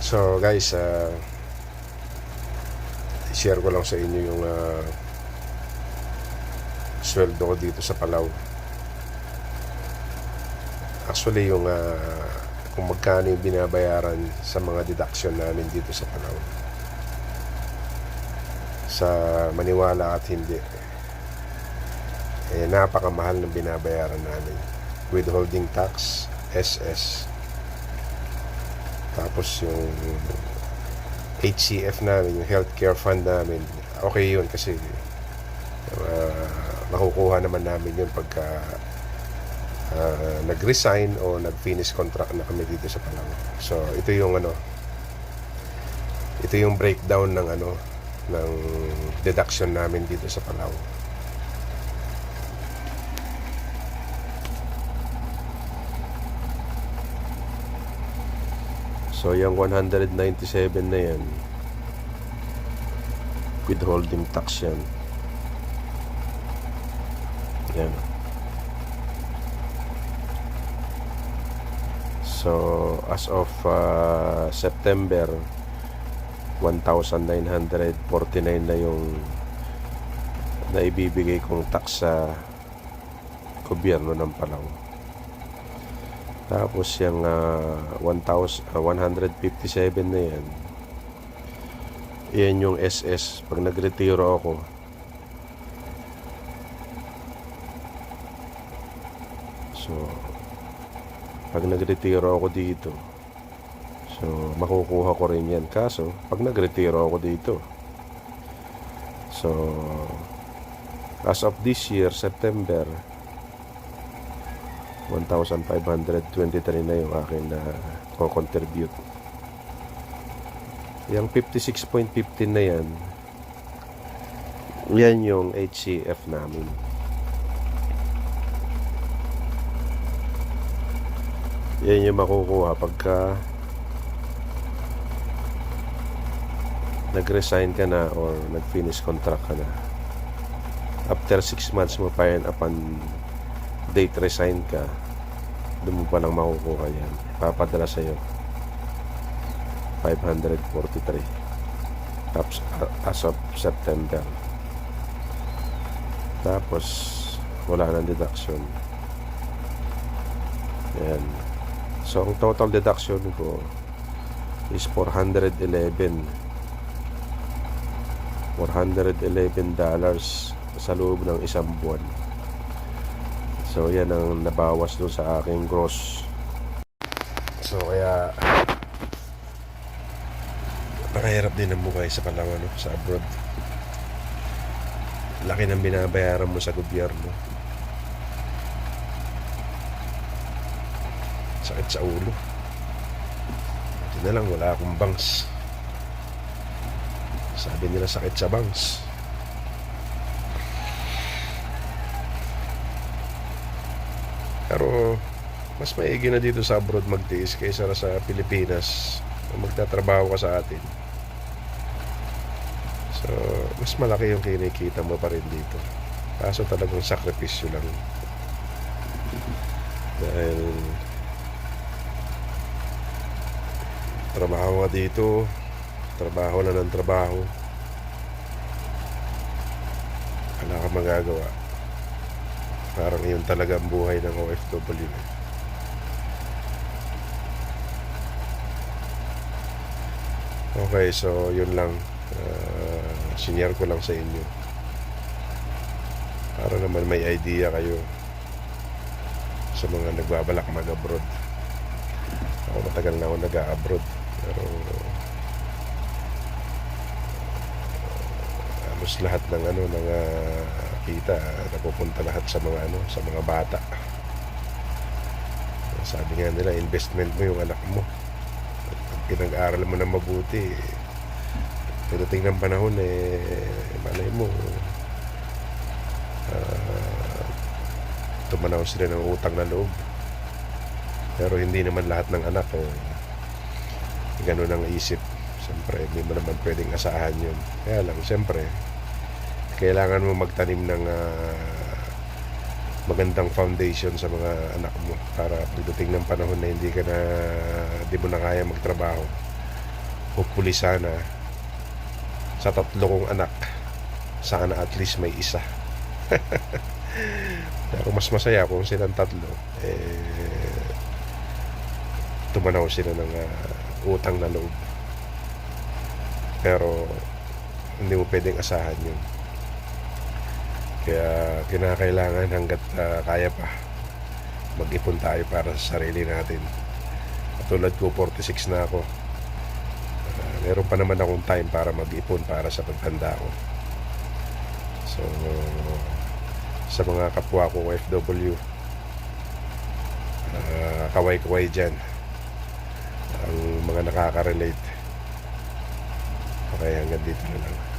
So guys, uh, share ko lang sa inyo yung uh, sweldo ko dito sa Palau. Actually yung uh, kung magkano yung binabayaran sa mga deduction namin dito sa Palau. Sa maniwala at hindi. Eh, napakamahal ng binabayaran namin. Withholding tax, SS, tapos yung HCF namin, yung healthcare fund namin, okay yun kasi uh, makukuha naman namin yun pagka uh, nag-resign o nag-finish contract na kami dito sa Palau. So, ito yung ano, ito yung breakdown ng ano, ng deduction namin dito sa Palau. So, yung 197 na yan, withholding tax yan. Yan. So, as of uh, September, 1,949 na yung naibibigay kong tax sa gobyerno ng Palau. Tapos yung uh, 1,000, uh, 157 na yan, yan yung SS. Pag nagretiro ako, so, pag nagretiro ako dito, so, makukuha ko rin yan. Kaso, pag nagretiro ako dito, so, as of this year, September, 1,523 na yung akin na ko-contribute. Yung 56.15 na yan, yan yung HCF namin. Yan yung makukuha pagka nag-resign ka na or nag-finish contract ka na. After 6 months mo pa yan upon date resign ka, doon mo palang makukuha yan. Papadala sa'yo. 543. Tapos, uh, as of September. Tapos, wala nang deduction. Yan. So, ang total deduction ko is 411. 411 dollars sa loob ng isang buwan. So yan ang nabawas doon sa aking gross. So kaya napakahirap din ang buhay sa Palawan, no? sa abroad. Laki ng binabayaran mo sa gobyerno. Sakit sa ulo. Ito na lang, wala akong bangs. Sabi nila sakit sa bangs. Pero mas maigi na dito sa abroad magtiis kaysa sa Pilipinas na magtatrabaho ka sa atin. So, mas malaki yung kinikita mo pa rin dito. Kaso talagang sakripisyo lang. Dahil trabaho ka dito, trabaho na ng trabaho. Wala ka magagawa. Parang yun talaga ang buhay ng OFW. Okay, so yun lang. Uh, sinare ko lang sa inyo. Para naman may idea kayo sa mga nagbabalak mag-abroad. Ako matagal na ako nag-abroad. Pero halos lahat ng ano ng uh, kita napupunta lahat sa mga ano sa mga bata. Sabi nga nila investment mo yung anak mo. Pag pinag-aral mo na mabuti pagdating ng panahon eh malay mo uh, tumanaw sila ng utang na loob. Pero hindi naman lahat ng anak eh, ganun ang isip. Siyempre hindi mo naman pwedeng asahan yun. Kaya lang siyempre kailangan mo magtanim ng uh, magandang foundation sa mga anak mo para pagdating ng panahon na hindi ka na di mo na kaya magtrabaho. Hopefully sana sa tatlo kong anak sana at least may isa. Pero mas masaya kung silang tatlo eh tumanaw sila ng ah, utang na loob. Pero hindi mo pwedeng asahan yun kaya kinakailangan hanggat ah, kaya pa mag-ipon tayo para sa sarili natin. Tulad ko 46 na ako. Ah, meron pa naman akong time para mag-ipon para sa pagtanda ko. So sa mga kapwa ko FW ah, kaway-kaway dyan. Ang mga nakaka-relate. Okay hanggang dito na lang